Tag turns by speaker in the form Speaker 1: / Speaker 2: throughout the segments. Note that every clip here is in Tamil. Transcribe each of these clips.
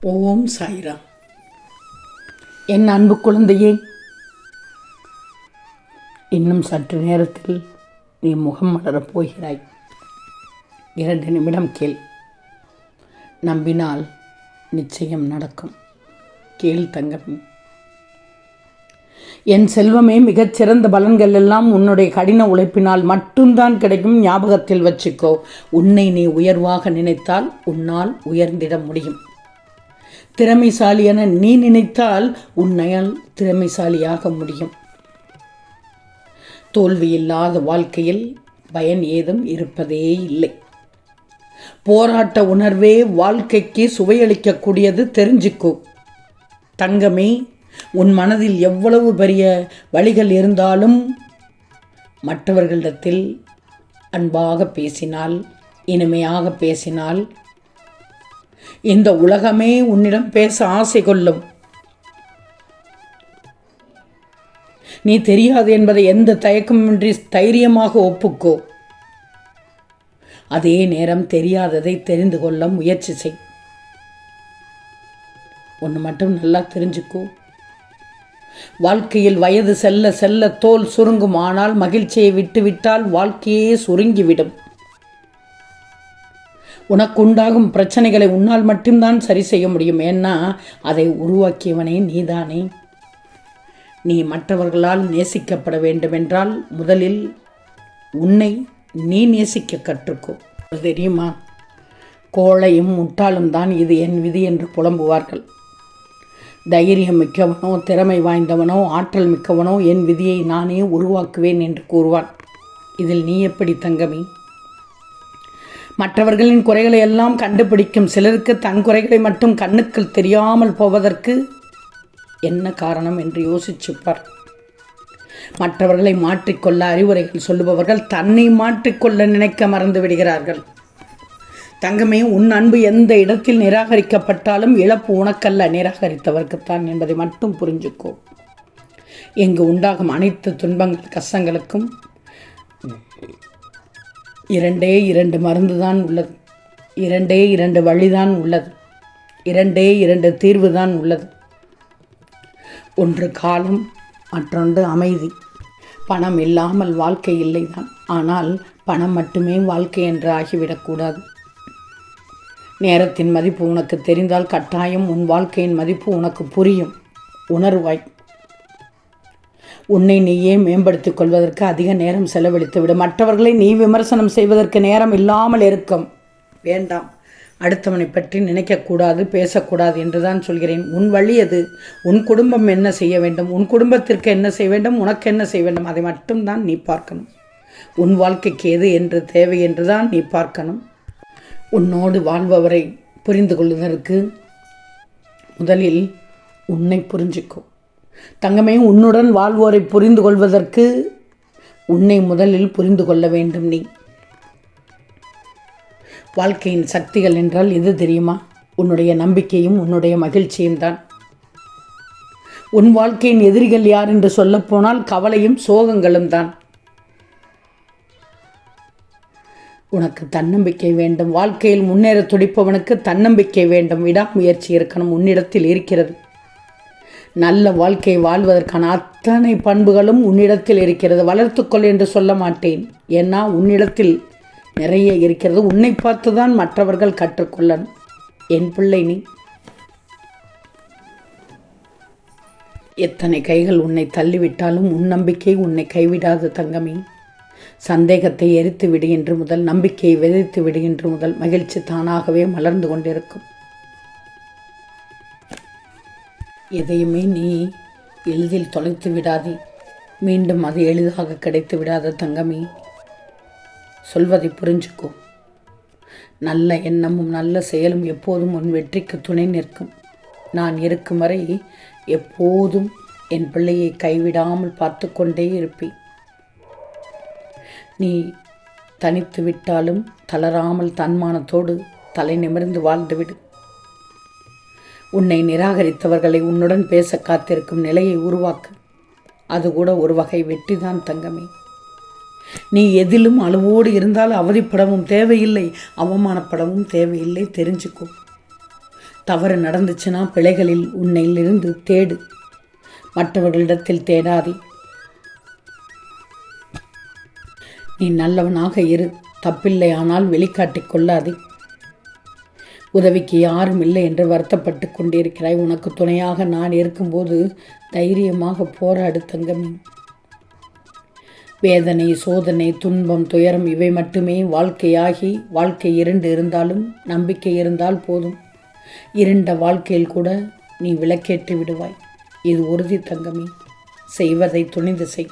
Speaker 1: ஓம் சாய்ராம் என் அன்பு குழந்தையே இன்னும் சற்று நேரத்தில் நீ முகம் மலரப் போகிறாய். இரண்டு நிமிடம் கேள். நம்பினால் நிச்சயம் நடக்கும். கேள் தங்கமே. என் செல்வமே மிகச்சிறந்த பலன்கள் எல்லாம் உன்னுடைய கடின உழைப்பினால் மட்டும்தான் கிடைக்கும் ஞாபகத்தில் வச்சுக்கோ. உன்னை நீ உயர்வாக நினைத்தால் உன்னால் உயர்ந்திட முடியும். திறமைசாலி என நீ நினைத்தால் உன்னையால் திறமைசாலியாக முடியும். தோல்வி இல்லாத வாழ்க்கையில் பயன் ஏதும் இருப்பதே இல்லை. போராட்ட உணர்வே வாழ்க்கைக்கு சுவையளிக்கக்கூடியது தெரிஞ்சுக்கோ. தங்கமே உன் மனதில் எவ்வளவு பெரிய வழிகள் இருந்தாலும் மற்றவர்களிடத்தில் அன்பாக பேசினால் இனிமையாக பேசினால் இந்த உலகமே உன்னிடம் பேச ஆசை கொள்ளும். நீ தெரியாது என்பதை எந்த தயக்கமின்றி தைரியமாக ஒப்புக்கோ. அதே நேரம் தெரியாததை தெரிந்து கொள்ள முயற்சி செய். ஒன்று மட்டும் நல்லா தெரிஞ்சுக்கோ. வாழ்க்கையில் வயது செல்ல செல்ல தோல் சுருங்கும் ஆனால் மகிழ்ச்சியை விட்டுவிட்டால் வாழ்க்கையே சுருங்கிவிடும். உனக்குண்டாகும் பிரச்சனைகளை உன்னால் மட்டும்தான் சரி செய்ய முடியும். ஏன்னா அதை உருவாக்கியவனே நீதானே. நீ மற்றவர்களால் நேசிக்கப்பட வேண்டுமென்றால் முதலில் உன்னை நீ நேசிக்க கற்றுக்கோ. தெரியுமா? கோழையும் முட்டாளும் தான் இது என் விதி என்று புலம்புவார்கள். தைரியம் மிக்கவனோ திறமை வாய்ந்தவனோ ஆற்றல் மிக்கவனோ என் விதியை நானே உருவாக்குவேன் என்று கூறுவான். இதில் நீ எப்படி தங்கமே? மற்றவர்களின் குறைகளை எல்லாம் கண்டுபிடிக்கும் சிலருக்கு தன் குறைகளை மட்டும் கண்ணுக்கு தெரியாமல் போவதற்கு என்ன காரணம் என்று யோசிச்சுப்பார். மற்றவர்களை மாற்றிக்கொள்ள அறிவுரைகள் சொல்லுபவர்கள் தன்னை மாற்றிக்கொள்ள நினைக்க மறந்து விடுகிறார்கள். தங்கமே உன் அன்பு எந்த இடத்தில் நிராகரிக்கப்பட்டாலும் இழப்பு உனக்கல்ல. நிராகரித்தவர்க்குத்தான் என்பதை மட்டும் புரிஞ்சுக்கோ. இங்கு உண்டாகும் அனைத்து துன்பங்கள் கஷ்டங்களுக்கும் இரண்டே இரண்டு மருந்து தான் உள்ளது. இரண்டே இரண்டு வழிதான் உள்ளது. இரண்டே இரண்டு தீர்வு தான் உள்ளது. ஒன்று காலம் மற்றொன்று அமைதி. பணம் இல்லாமல் வாழ்க்கை இல்லைதான். ஆனால் பணம் மட்டுமே வாழ்க்கை என்று ஆகிவிடக்கூடாது நேரத்தின் மதிப்பு உனக்கு தெரிந்தால் கட்டாயம் உன் வாழ்க்கையின் மதிப்பு உனக்கு புரியும். உணர்வாய். உன்னை நீயே மேம்படுத்திக் கொள்வதற்கு அதிக நேரம் செலவழித்துவிடும் மற்றவர்களை நீ விமர்சனம் செய்வதற்கு நேரம் இல்லாமல் இருக்கும். வேண்டாம். அடுத்தவனை பற்றி நினைக்கக்கூடாது பேசக்கூடாது என்று தான் சொல்கிறேன். உன் வழி அது உன் குடும்பம் என்ன செய்ய வேண்டும்? உன் குடும்பத்திற்கு என்ன செய்ய வேண்டும்? உனக்கு என்ன செய்ய வேண்டும்? அதை மட்டும்தான் நீ பார்க்கணும். உன் வாழ்க்கைக்கு எது என்று தேவை என்று தான் நீ பார்க்கணும். உன்னோடு வாழ்பவரை புரிந்து கொள்வதற்கு முதலில் உன்னை புரிஞ்சுக்கும் தங்கமே உன்னுடன் வாழ்வோரை புரிந்து கொள்வதற்கு உன்னை முதலில் புரிந்து கொள்ள வேண்டும் நீ. வாழ்க்கையின் சக்திகள் என்றால் எது தெரியுமா? உன்னுடைய நம்பிக்கையும் உன்னுடைய மகிழ்ச்சியும் தான். உன் வாழ்க்கையின் எதிரிகள் யார் என்று சொல்லப்போனால் கவலையும் சோகங்களும் தான். உனக்கு தன்னம்பிக்கை வேண்டும். வாழ்க்கையில் முன்னேற துடிப்பவனுக்கு தன்னம்பிக்கை வேண்டும். விடாமுயற்சி இருக்கணும். உன்னிடத்தில் இருக்கிறது. நல்ல வாழ்க்கை வாழ்வதற்கான அத்தனை பண்புகளும் உன்னிடத்தில் இருக்கிறது. வளர்த்துக்கொள் என்று சொல்ல மாட்டேன். ஏன்னா உன்னிடத்தில் நிறைய இருக்கிறது. உன்னை பார்த்து தான் மற்றவர்கள் கற்றுக்கொள்ளணும் என் பிள்ளை நீ. எத்தனை கைகள் உன்னை தள்ளிவிட்டாலும் உன் நம்பிக்கை உன்னை கைவிடாது தங்கமே. சந்தேகத்தை எரித்து விடு என்று முதல் நம்பிக்கையை விதைத்து விடு என்று முதல். மகிழ்ச்சி தானாகவே மலர்ந்து கொண்டிருக்கும். எதையுமே நீ எளிதில் தொலைத்து விடாதே. மீண்டும் அது எளிதாக கிடைத்து விடாத தங்கமே. சொல்வதை புரிஞ்சுக்கோ. நல்ல எண்ணமும் நல்ல செயலும் எப்போதும் உன் வெற்றிக்கு துணை நிற்கும். நான் இருக்கும் வரை எப்போதும் என் பிள்ளையை கைவிடாமல் பார்த்து கொண்டே இருப்பேன். நீ தனித்து விட்டாலும் தளராமல் தன்மானத்தோடு தலை நிமிர்ந்து வாழ்ந்துவிடு. உன்னை நிராகரித்தவர்களை உன்னுடன் பேச காத்திருக்கும் நிலையை உருவாக்கு. அது கூட ஒரு வகை வெற்றிதான் தங்கமே. நீ எதிலும் அளவோடு இருந்தால் அவதிப்படவும் தேவையில்லை அவமானப்படவும் தேவையில்லை தெரிஞ்சுக்கோ. தவறு நடந்துச்சுன்னா பிழைகளில் உன்னையிலிருந்து தேடு. மற்றவர்களிடத்தில் தேடாதே. நீ நல்லவனாக இரு தப்பில்லை ஆனால் வெளிக்காட்டிக் கொள்ளாதே. உதவிக்கு யாரும் இல்லை என்று வருத்தப்பட்டு கொண்டிருக்கிறாய். உனக்கு துணையாக நான் இருக்கும்போது தைரியமாக போராடு தங்கமே. வேதனை சோதனை துன்பம் துயரம் இவை மட்டுமே வாழ்க்கையாகி வாழ்க்கை இரண்டு இருந்தாலும் நம்பிக்கை இருந்தால் போதும். இருண்ட வாழ்க்கையில் கூட நீ விளக்கேற்றி விடுவாய். இது உறுதி தங்கமே. செய்வதை துணிந்து செய்.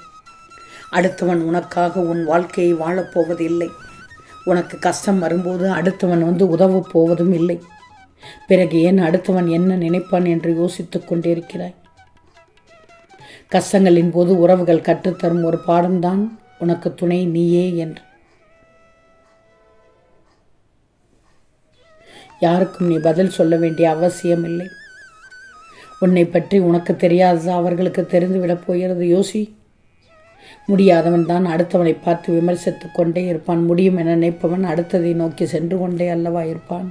Speaker 1: அடுத்தவன் உனக்காக உன் வாழ்க்கையை வாழப்போவதில்லை உனக்கு கஷ்டம் வரும்போது அடுத்தவன் வந்து உதவ போவதும் இல்லை. பிறகு ஏன் அடுத்தவன் என்ன நினைப்பான் என்று யோசித்துக் கொண்டிருக்கிறாய்? கஷ்டங்களின் போது உறவுகள் கற்றுத்தரும் ஒரு பாடம்தான் உனக்கு துணை நீயே என்று. யாருக்கும் நீ பதில் சொல்ல வேண்டிய அவசியம் இல்லை உன்னை பற்றி உனக்கு தெரியாதது அவர்களுக்கு தெரிந்துவிடப் போகிறது? யோசி. முடியாதவன் தான் அடுத்தவனை பார்த்து விமர்சித்து கொண்டே இருப்பான். முடியும் என நினைப்பவன் அடுத்ததை நோக்கி சென்று கொண்டே அல்லவா இருப்பான்?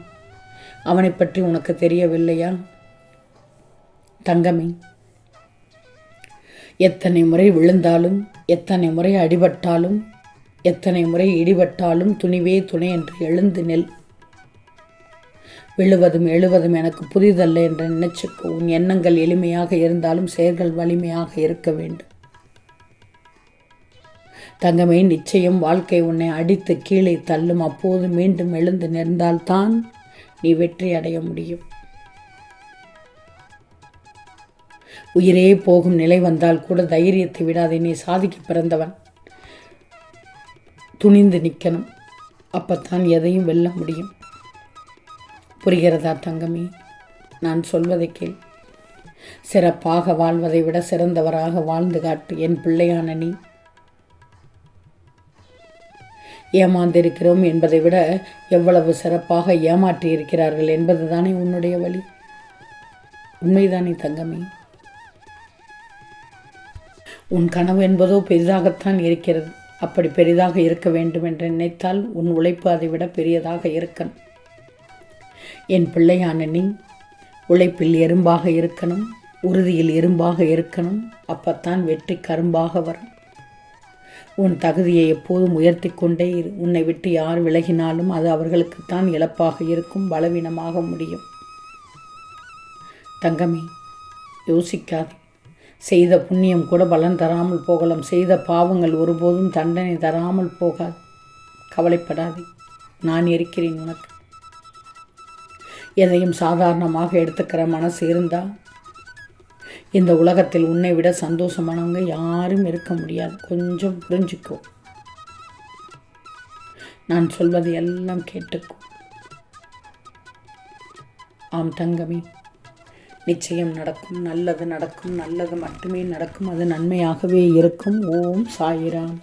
Speaker 1: அவனை பற்றி உனக்கு தெரியவில்லையா தங்கமே எத்தனை முறை விழுந்தாலும் எத்தனை முறை அடிபட்டாலும் எத்தனை முறை இடிபட்டாலும் துணிவே துணை என்று எழுந்து நெல் விழுவதும் எழுவதும் எனக்கு புதிதல்ல என்று நினைச்சுக்கு. உன் எண்ணங்கள் எளிமையாக இருந்தாலும் செயல்கள் வலிமையாக இருக்க வேண்டும். தங்கமே நிச்சயம் வாழ்க்கை உன்னை அடித்து கீழே தள்ளும். அப்போது மீண்டும் எழுந்து நிறந்தால்தான் நீ வெற்றி அடைய முடியும். உயிரே போகும் நிலை வந்தால் கூட தைரியத்தை விடாதே நீ சாதிக்க பிறந்தவன். துணிந்து நிற்கணும் அப்பத்தான் எதையும் வெல்ல முடியும். புரிகிறதா தங்கமே? நான் சொல்வதை கேள். சிறப்பாக வாழ்வதை விட சிறந்தவராக வாழ்ந்து காட்டு என் பிள்ளையான நீ. ஏமாந்திருக்கிறோம் என்பதை விட எவ்வளவு சிறப்பாக ஏமாற்றியிருக்கிறார்கள் என்பது என்பதுதானே உன்னுடைய வழி. உண்மைதானே தங்கமே. உன் கனவு என்பதோ பெரிதாகத்தான் இருக்கிறது. அப்படி பெரிதாக இருக்க வேண்டும் என்று நினைத்தால் உன் உழைப்பு அதை விட பெரியதாக இருக்கணும். என் பிள்ளையான நீ உழைப்பில் எறும்பாக இருக்கணும் உறுதியில் எறும்பாக இருக்கணும் அப்பத்தான் வெற்றி கரும்பாக வரும். உன் தகுதியை எப்போதும் உயர்த்தி கொண்டே இரு. உன்னை விட்டு யார் விலகினாலும் அது அவர்களுக்குத்தான் இழப்பாக இருக்கும் பலவீனமாக முடியும். தங்கமே யோசிக்காதே. செய்த புண்ணியம் கூட பலன் தராமல் போகலாம். செய்த பாவங்கள் ஒருபோதும் தண்டனை தராமல் போகாது. கவலைப்படாதே. நான் இருக்கிறேன் உனக்கு. எதையும் சாதாரணமாக எடுத்துக்கிற மனசு இருந்தால் இந்த உலகத்தில் உன்னை விட சந்தோஷமானவங்க யாரும் இருக்க முடியாது. கொஞ்சம் புரிஞ்சுக்கோ. நான் சொல்வது எல்லாம் கேட்டுக்கோ. ஆம் தங்கமே நிச்சயம் நடக்கும். நல்லது நடக்கும். நல்லது மட்டுமே நடக்கும். அது நன்மையாகவே இருக்கும். ஓம் சாயிராம்.